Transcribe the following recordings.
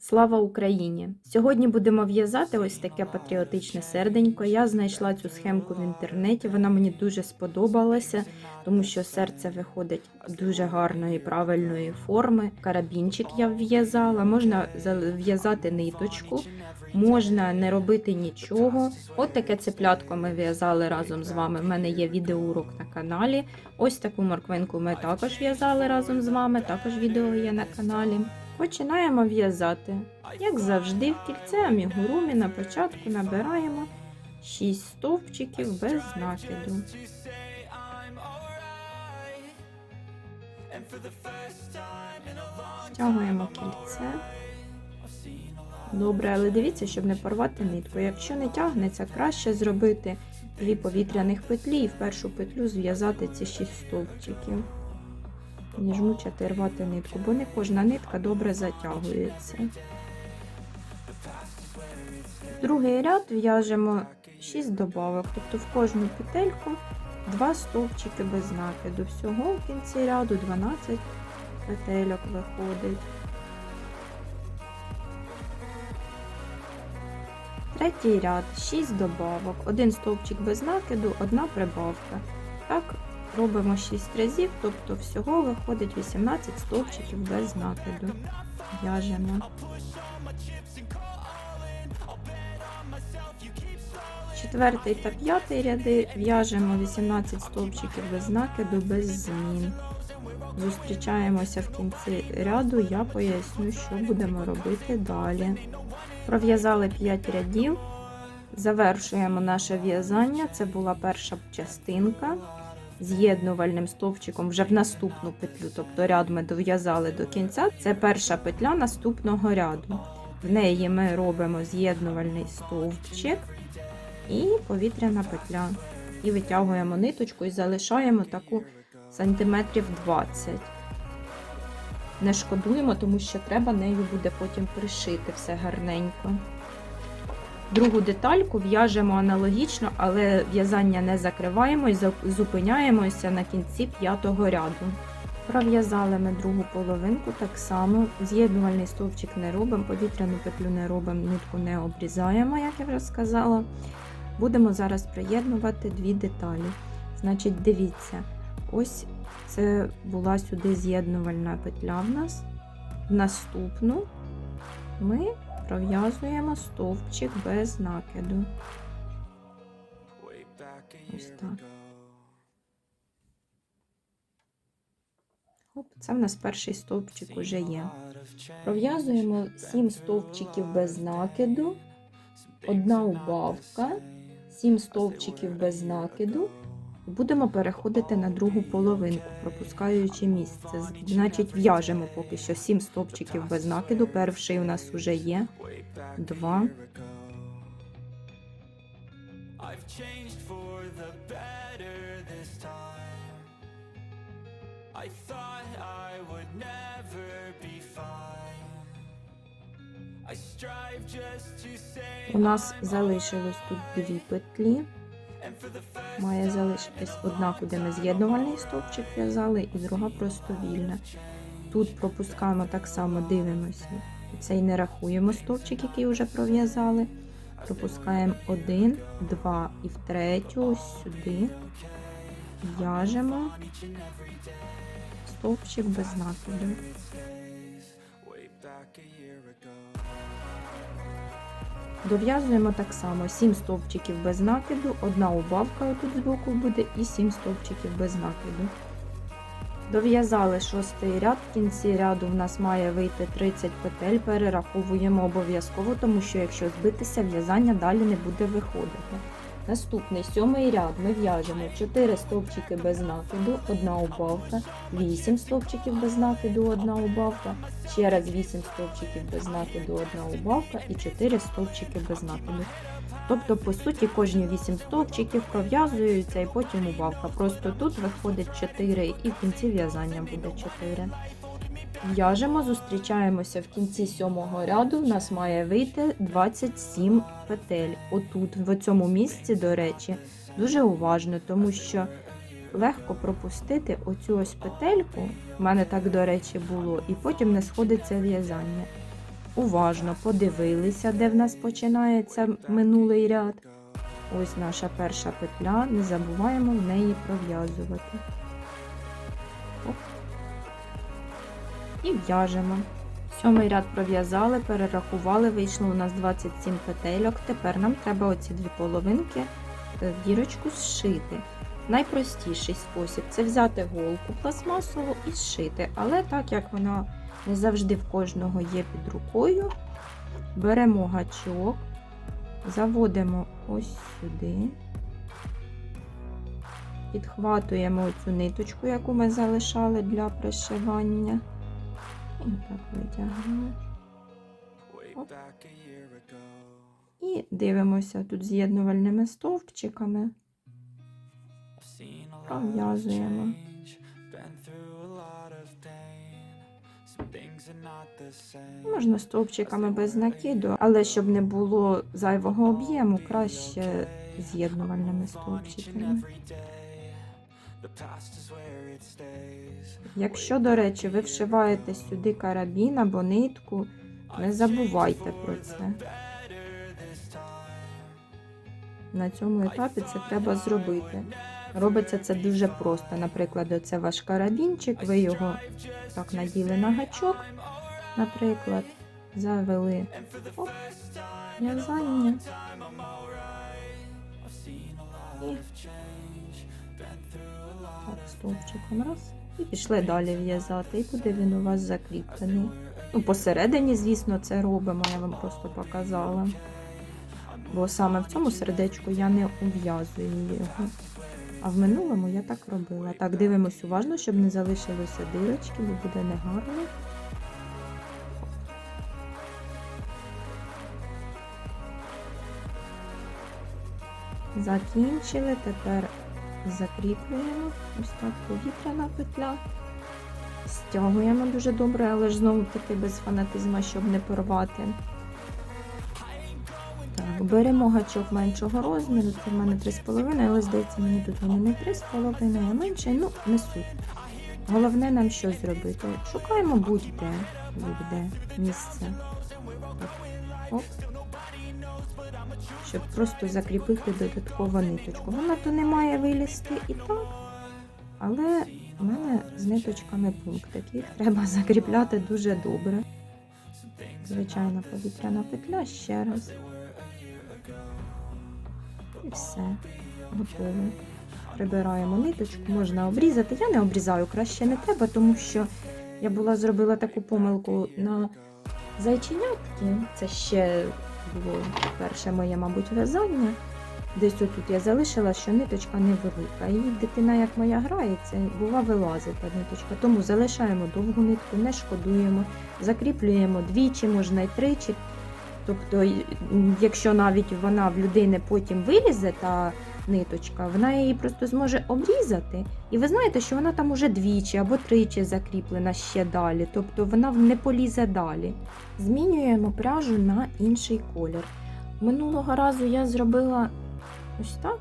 Слава Україні! Сьогодні будемо в'язати ось таке патріотичне серденько. Я знайшла цю схемку в інтернеті. Вона мені дуже сподобалася, тому що серце виходить дуже гарної правильної форми. Карабінчик я в'язала. Можна в'язати ниточку, можна не робити нічого. От таке цеплятко ми в'язали разом з вами. У мене є відеоурок на каналі. Ось таку морквинку ми також в'язали разом з вами. Також відео є на каналі. Починаємо в'язати. Як завжди, в кільце амігурумі на початку набираємо 6 стовпчиків без накиду. Стягуємо кільце. Добре, але дивіться, щоб не порвати нитку. Якщо не тягнеться, краще зробити дві повітряних петлі і в першу петлю зв'язати ці 6 стовпчиків ніж мучити рвати нитку, бо не кожна нитка добре затягується. Другий ряд в'яжемо 6 добавок, тобто в кожну петельку 2 стовпчики без накиду. Всього в кінці ряду 12 петельок виходить. Третій ряд 6 добавок, один стовпчик без накиду, одна прибавка. Так робимо 6 разів, тобто всього виходить 18 стовпчиків без накиду. В'яжемо. Четвертий та п'ятий ряди в'яжемо 18 стовпчиків без накиду, без змін. Зустрічаємося в кінці ряду, я поясню, що будемо робити далі. Пров'язали 5 рядів, завершуємо наше в'язання. Це була перша частинка з'єднувальним стовпчиком вже в наступну петлю, тобто ряд ми дов'язали до кінця. Це перша петля наступного ряду. В неї ми робимо з'єднувальний стовпчик і повітряна петля. І витягуємо ниточку і залишаємо таку сантиметрів 20. Не шкодуємо, тому що треба нею буде потім пришити все гарненько. Другу детальку в'яжемо аналогічно, але в'язання не закриваємо і зупиняємося на кінці п'ятого ряду. Пров'язали ми другу половинку так само. З'єднувальний стовпчик не робимо, повітряну петлю не робимо, нитку не обрізаємо, як я вже сказала. Будемо зараз приєднувати дві деталі. Значить, дивіться, ось це була сюди з'єднувальна петля в нас. Наступну ми пров'язуємо стовпчик без накиду. Ось так. Оп, це в нас перший стовпчик уже є. Пров'язуємо 7 стовпчиків без накиду, одна убавка, 7 стовпчиків без накиду. Будемо переходити на другу половинку, пропускаючи місце. Значить, в'яжемо поки що 7 стовпчиків без накиду. Перший у нас вже є. Два. У нас залишилось тут дві петлі. Має залишитись одна, куди ми з'єднувальний стовпчик в'язали, і друга просто вільна. Тут пропускаємо так само, дивимося. Цей не рахуємо стовпчик, який вже пров'язали. Пропускаємо один, два і в третю, сюди. В'яжемо стовпчик без накиду. Дов'язуємо так само 7 стовпчиків без накиду, одна убавка тут збоку буде і 7 стовпчиків без накиду. Дов'язали шостий ряд, в кінці ряду в нас має вийти 30 петель, перераховуємо обов'язково, тому що якщо збитися, в'язання далі не буде виходити. Наступний сьомий ряд ми в'яжемо 4 стовпчики без накиду, одна убавка, 8 стовпчиків без накиду, одна убавка, ще раз 8 стовпчиків без накиду, одна убавка і 4 стовпчики без накиду. Тобто, по суті, кожні 8 стовпчиків пров'язуються і потім убавка. Просто тут виходить 4 і в кінці в'язання буде 4. В'яжемо, зустрічаємося в кінці сьомого ряду. В нас має вийти 27 петель. Отут, в цьому місці, до речі, дуже уважно, тому що легко пропустити оцю ось петельку. У мене так, до речі, було, і потім не сходиться в'язання. уважно подивилися, де в нас починається минулий ряд. Ось наша перша петля, не забуваємо в неї пров'язувати. І в'яжемо. Сьомий ряд пров'язали, перерахували, вийшло у нас 27 петельок. Тепер нам треба оці дві половинки е, дірочку зшити. Найпростіший спосіб це взяти голку пластмасову і зшити. Але так як вона не завжди в кожного є під рукою, беремо гачок, заводимо ось сюди, підхватуємо цю ниточку, яку ми залишали для пришивання. Так витягнемо. Оп. І дивимося тут з'єднувальними стовпчиками. Пров'язуємо. Можна стовпчиками без накиду, але щоб не було зайвого об'єму, краще з'єднувальними стовпчиками. Якщо, до речі, ви вшиваєте сюди карабін або нитку, не забувайте про це. На цьому етапі це треба зробити. Робиться це дуже просто. Наприклад, оце ваш карабінчик, ви його так наділи на гачок, наприклад, завели оп, в'язання. І стовпчиком раз. І пішли далі в'язати. І буде він у вас закріплений. Ну, посередині, звісно, це робимо, я вам просто показала. Бо саме в цьому сердечку я не ув'язую його. А в минулому я так робила. Так, дивимось уважно, щоб не залишилося дирочки, бо буде негарно. Закінчили, тепер закріплюємо. Ось так повітряна петля. Стягуємо дуже добре, але ж знову таки без фанатизму, щоб не порвати. Так, беремо гачок меншого розміру, це в мене 3,5, але здається, мені тут вони не 3,5, а менше, ну, не суть. Головне нам що зробити? Шукаємо будь-де, будь-де місце. Так, оп. Щоб просто закріпити додаткову ниточку. Вона то не має вилізти і так, але в мене з ниточками пунктик. Їх треба закріпляти дуже добре. Звичайна повітряна петля ще раз. І все, готово. Прибираємо ниточку, можна обрізати. Я не обрізаю, краще не треба, тому що я була зробила таку помилку на зайченятки. Це ще було перше моє, мабуть, в'язання. Десь отут я залишила, що ниточка невелика. І дитина, як моя грається, бува вилазить та ниточка. Тому залишаємо довгу нитку, не шкодуємо, закріплюємо двічі, можна й тричі. Тобто, якщо навіть вона в людини потім вилізе, та ниточка, вона її просто зможе обрізати. І ви знаєте, що вона там уже двічі або тричі закріплена ще далі. Тобто вона не полізе далі. Змінюємо пряжу на інший колір. Минулого разу я зробила ось так.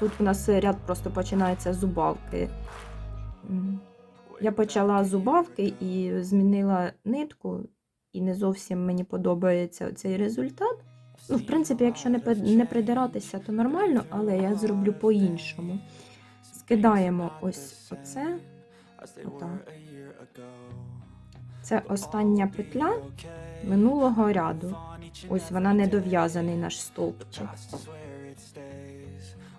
Тут у нас ряд просто починається зубавки. Я почала з зубавки і змінила нитку, і не зовсім мені подобається цей результат. Ну, в принципі, якщо не, не придиратися, то нормально, але я зроблю по-іншому. Скидаємо ось оце. Отак. Це остання петля минулого ряду. Ось вона недов'язаний наш стовпчик.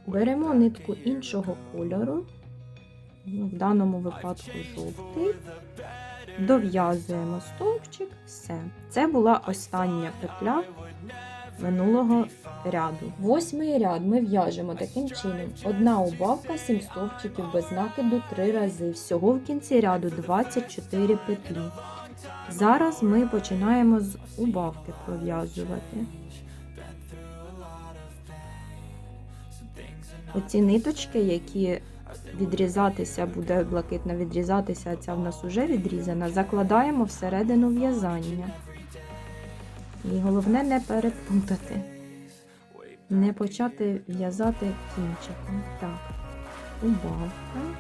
Беремо нитку іншого кольору, ну, в даному випадку жовтий. Дов'язуємо стовпчик, все. Це була остання петля минулого ряду. Восьмий ряд ми в'яжемо таким чином: одна убавка, 7 стовпчиків без накиду 3 рази. Всього в кінці ряду 24 петлі. Зараз ми починаємо з убавки пров'язувати. Оці ниточки, які відрізатися, буде блакитна відрізатися, а ця в нас вже відрізана, закладаємо всередину в'язання. І головне не переплутати, не почати в'язати кінчиком. Так, убавка.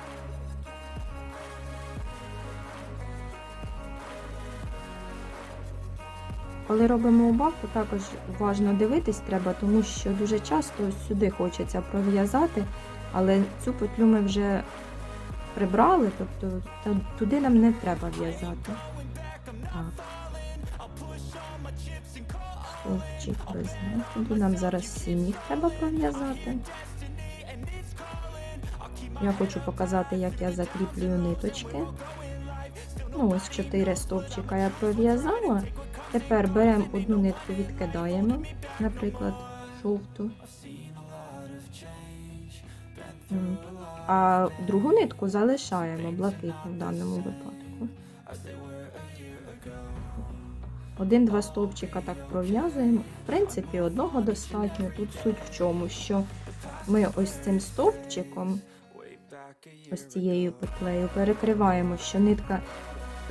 Коли робимо убавку, також уважно дивитись треба, тому що дуже часто сюди хочеться пров'язати, але цю петлю ми вже прибрали, тобто туди нам не треба в'язати. Стовпчик без накиду. Нам зараз сім треба пров'язати. Я хочу показати, як я закріплюю ниточки. Ну, ось 4 стовпчика я пров'язала. Тепер беремо одну нитку, відкидаємо, наприклад, жовту. А другу нитку залишаємо блакитну в даному випадку. Один-два стовпчика так пров'язуємо. В принципі, одного достатньо. Тут суть в чому, що ми ось цим стовпчиком, ось цією петлею, перекриваємо, що нитка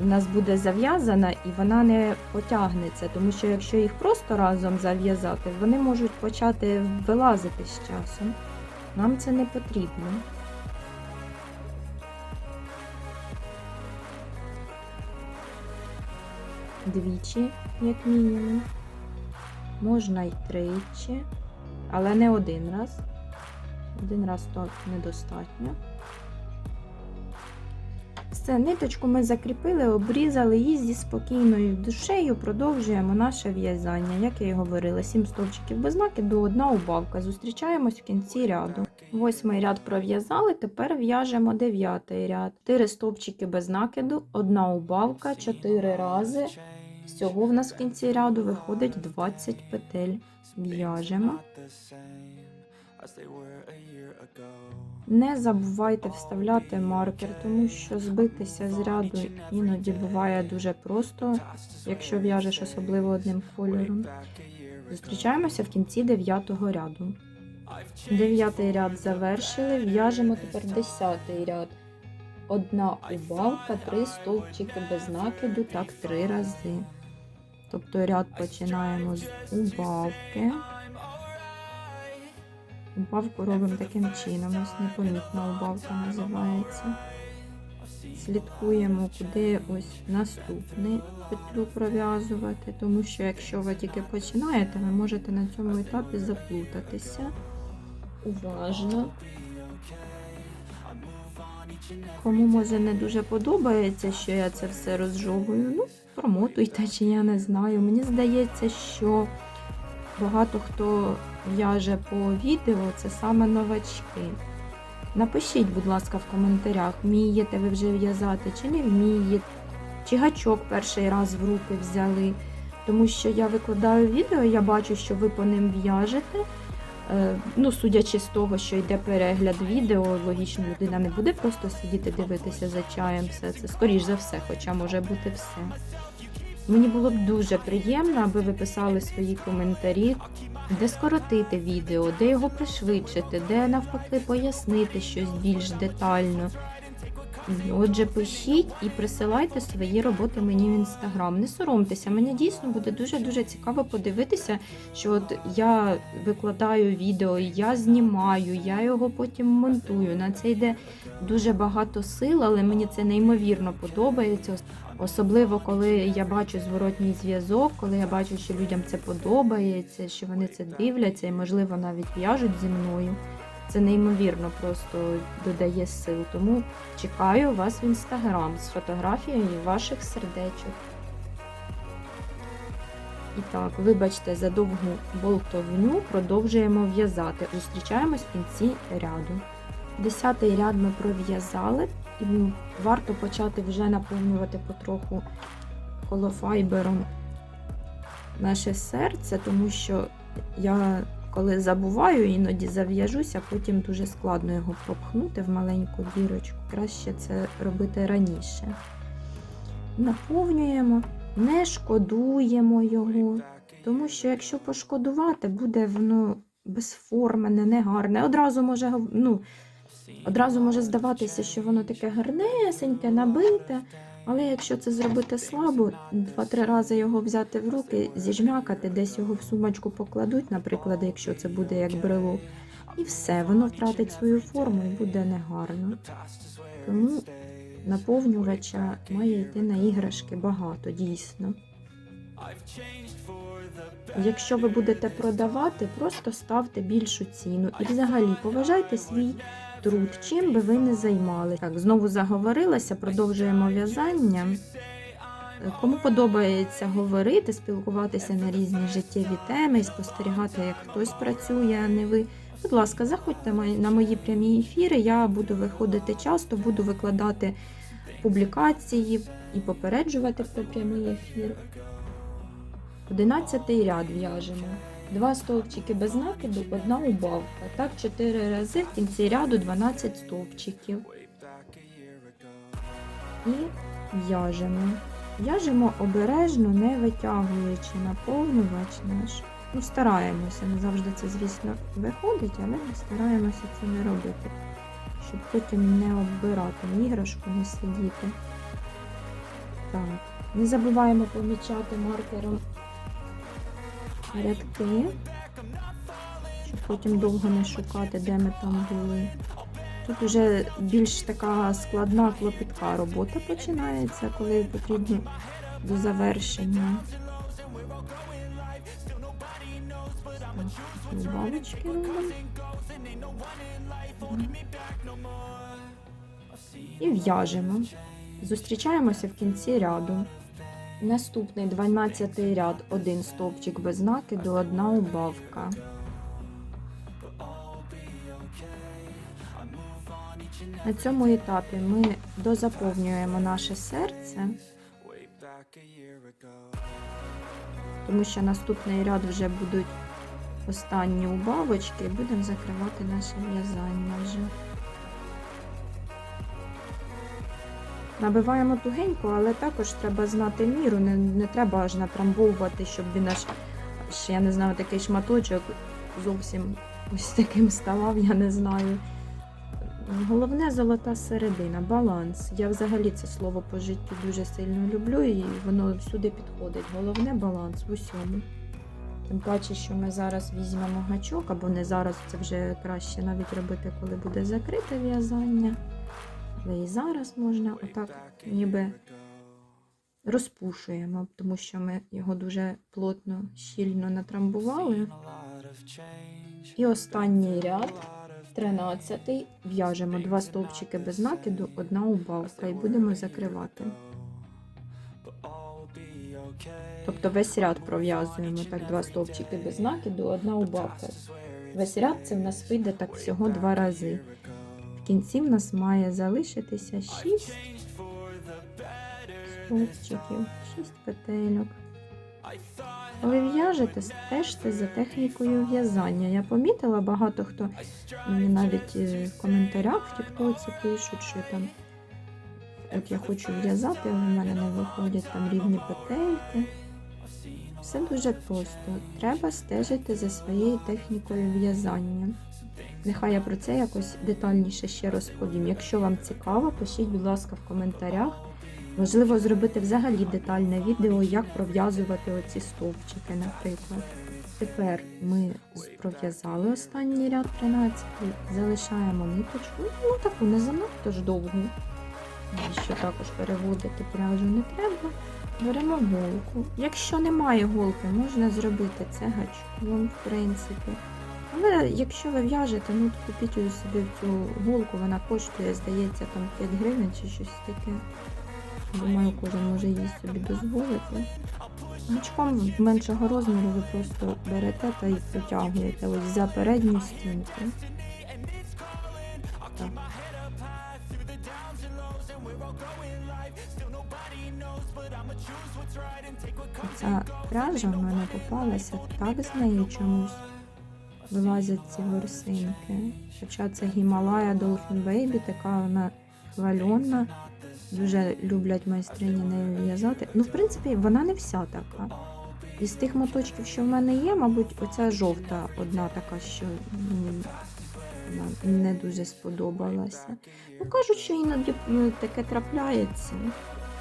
у нас буде зав'язана і вона не потягнеться, тому що якщо їх просто разом зав'язати, вони можуть почати вилазити з часом. Нам це не потрібно. Двічі, як мінімум. Можна й тричі, але не один раз. Один раз то недостатньо. Все, ниточку ми закріпили, обрізали її зі спокійною душею, продовжуємо наше в'язання. Як я і говорила, 7 стовпчиків без накиду, одна убавка. Зустрічаємось в кінці ряду. Восьмий ряд пров'язали, тепер в'яжемо дев'ятий ряд. 4 стовпчики без накиду, одна убавка, 4 рази. Всього в нас в кінці ряду виходить 20 петель. В'яжемо. Не забувайте вставляти маркер, тому що збитися з ряду іноді буває дуже просто, якщо в'яжеш особливо одним кольором. Зустрічаємося в кінці дев'ятого ряду. Дев'ятий ряд завершили, в'яжемо тепер десятий ряд. Одна убавка, три стовпчики без накиду, так три рази. Тобто ряд починаємо з убавки. Убавку робимо таким чином, ось непомітна убавка називається. Слідкуємо, куди ось наступний петлю пров'язувати, тому що якщо ви тільки починаєте, ви можете на цьому етапі заплутатися. Уважно. Кому може не дуже подобається, що я це все розжовую, ну, промотуйте, чи я не знаю. Мені здається, що багато хто в'яже по відео, це саме новачки. Напишіть, будь ласка, в коментарях, вмієте ви вже в'язати чи не вмієте, чи гачок перший раз в руки взяли. Тому що я викладаю відео, я бачу, що ви по ним в'яжете. Е, Ну, судячи з того, що йде перегляд відео, логічно людина не буде просто сидіти дивитися за чаєм все це. Скоріш за все, хоча може бути все. Мені було б дуже приємно, аби ви писали свої коментарі, де скоротити відео, де його пришвидшити, де навпаки пояснити щось більш детально. Отже, пишіть і присилайте свої роботи мені в інстаграм. Не соромтеся, мені дійсно буде дуже-дуже цікаво подивитися, що от я викладаю відео, я знімаю, я його потім монтую. На це йде дуже багато сил, але мені це неймовірно подобається. Особливо, коли я бачу зворотній зв'язок, коли я бачу, що людям це подобається, що вони це дивляться і, можливо, навіть в'яжуть зі мною. Це неймовірно просто додає сил. Тому чекаю вас в інстаграм з фотографією ваших сердечок. І так, вибачте за довгу болтовню, продовжуємо в'язати. Зустрічаємось в кінці ряду. Десятий ряд ми пров'язали, і варто почати вже наповнювати потроху холофайбером наше серце, тому що я коли забуваю, іноді зав'яжуся, потім дуже складно його пропхнути в маленьку дірочку. Краще це робити раніше. Наповнюємо, не шкодуємо його, тому що якщо пошкодувати, буде воно безформене, негарне. Одразу може, ну, одразу може здаватися, що воно таке гарнесеньке, набите. Але якщо це зробити слабо, два-три рази його взяти в руки, зіжмякати, десь його в сумочку покладуть, наприклад, якщо це буде як брелок, і все, воно втратить свою форму і буде негарно. Тому наповнювача має йти на іграшки багато, дійсно. Якщо ви будете продавати, просто ставте більшу ціну і взагалі поважайте свій труд, чим би ви не займали. Так, знову заговорилася, продовжуємо в'язання. Кому подобається говорити, спілкуватися на різні життєві теми спостерігати, як хтось працює, а не ви. Будь ласка, заходьте на мої прямі ефіри. Я буду виходити часто, буду викладати публікації і попереджувати про прямий ефір. Одинадцятий ряд в'яжемо. Два стовпчики без накиду, одна убавка. Так, чотири рази в кінці ряду 12 стовпчиків. І в'яжемо. В'яжемо обережно, не витягуючи наповнювач наш. Ну, стараємося, не завжди це, звісно, виходить, але ми стараємося це не робити, щоб потім не оббирати іграшку, не сидіти. Так, не забуваємо помічати маркером рядки, щоб потім довго не шукати, де ми там були. Тут вже більш така складна клопітка робота починається, коли потрібно до завершення. Бабочки. І в'яжемо. Зустрічаємося в кінці ряду. Наступний 12 ряд, один стовпчик без накиду, одна убавка. На цьому етапі ми дозаповнюємо наше серце, тому що наступний ряд вже будуть останні убавочки і будемо закривати наше в'язання вже. Набиваємо тугенько, але також треба знати міру, не, не треба аж натрамбовувати, щоб він аж, аж, я не знаю, такий шматочок зовсім ось таким ставав, я не знаю. Головне золота середина, баланс. Я взагалі це слово по життю дуже сильно люблю і воно всюди підходить. Головне баланс в усьому. Тим паче, що ми зараз візьмемо гачок, або не зараз, це вже краще навіть робити, коли буде закрите в'язання. Але і зараз можна отак ніби розпушуємо, тому що ми його дуже плотно, щільно натрамбували. І останній ряд, 13 в'яжемо два стовпчики без накиду, одна убавка, і будемо закривати. Тобто весь ряд пров'язуємо так, два стовпчики без накиду, одна убавка. Весь ряд це в нас вийде так всього два рази. Кінці в нас має залишитися 6 стовпчиків, 6 петельок. Коли в'яжете, стежте за технікою в'язання. Я помітила, багато хто мені навіть е, в коментарях в Тіктоці пишуть, що там от я хочу в'язати, але в мене не виходять там рівні петельки. Все дуже просто. Треба стежити за своєю технікою в'язання. Нехай я про це якось детальніше ще розповім. Якщо вам цікаво, пишіть, будь ласка, в коментарях. Можливо, зробити взагалі детальне відео, як пров'язувати оці стовпчики, наприклад. Тепер ми пров'язали останній ряд 13, залишаємо ниточку, ну таку не занадто ж довгу. Що також переводити пряжу не треба. Беремо голку. Якщо немає голки, можна зробити це гачком, в принципі. Але якщо ви в'яжете, ну то купіть собі цю голку, вона коштує, здається, там 5 гривень чи щось таке. Думаю, кожен може її собі дозволити. Гачком меншого розміру ви просто берете та й потягуєте ось за передню стінку. Так. Ця пряжа в мене попалася, так з нею чомусь вилазять ці ворсинки. Хоча це Гімалая Dolphin Baby, така вона хвальона. Дуже люблять майстрині нею в'язати. Ну, в принципі, вона не вся така. Із тих моточків, що в мене є, мабуть, оця жовта одна така, що вона не дуже сподобалася. Ну, кажуть, що іноді ну, таке трапляється.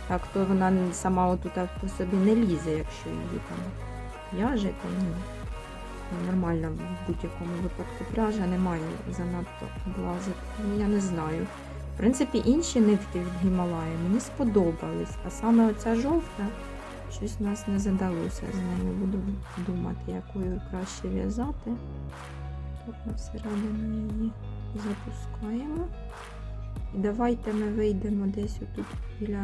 Так, то вона сама отут по собі не лізе, якщо її там в'яже, то ні. Нормально в будь-якому випадку пряжа не має занадто влазити. Ну, я не знаю. В принципі, інші нитки від Гімалаї мені сподобались, а саме оця жовта Щось у нас не задалося з нею. Буду думати, якою краще в'язати. Так ми всередину її запускаємо. І давайте ми вийдемо десь отут біля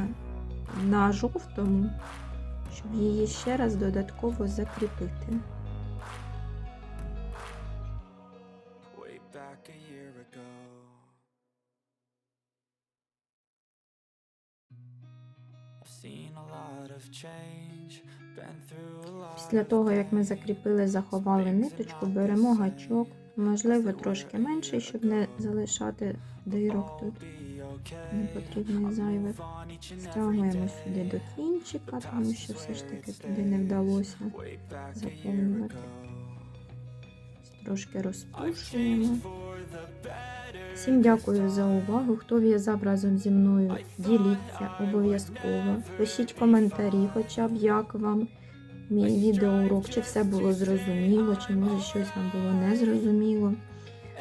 на жовтому, щоб її ще раз додатково закріпити. Після того, як ми закріпили, заховали ниточку, беремо гачок, можливо, трошки менший, щоб не залишати дирок тут. Не потрібно зайвих. Стягуємо сюди до кінчика, тому що все ж таки туди не вдалося заповнювати. Трошки розпушуємо. Всім дякую за увагу. Хто в'язав разом зі мною, діліться обов'язково. Пишіть коментарі, хоча б як вам мій відеоурок, чи все було зрозуміло, чи може щось вам було незрозуміло.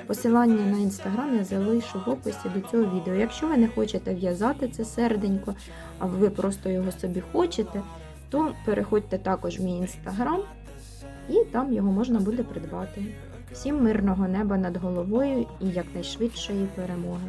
Посилання на інстаграм я залишу в описі до цього відео. Якщо ви не хочете в'язати це серденько, а ви просто його собі хочете, то переходьте також в мій інстаграм і там його можна буде придбати. Всім мирного неба над головою і якнайшвидшої перемоги.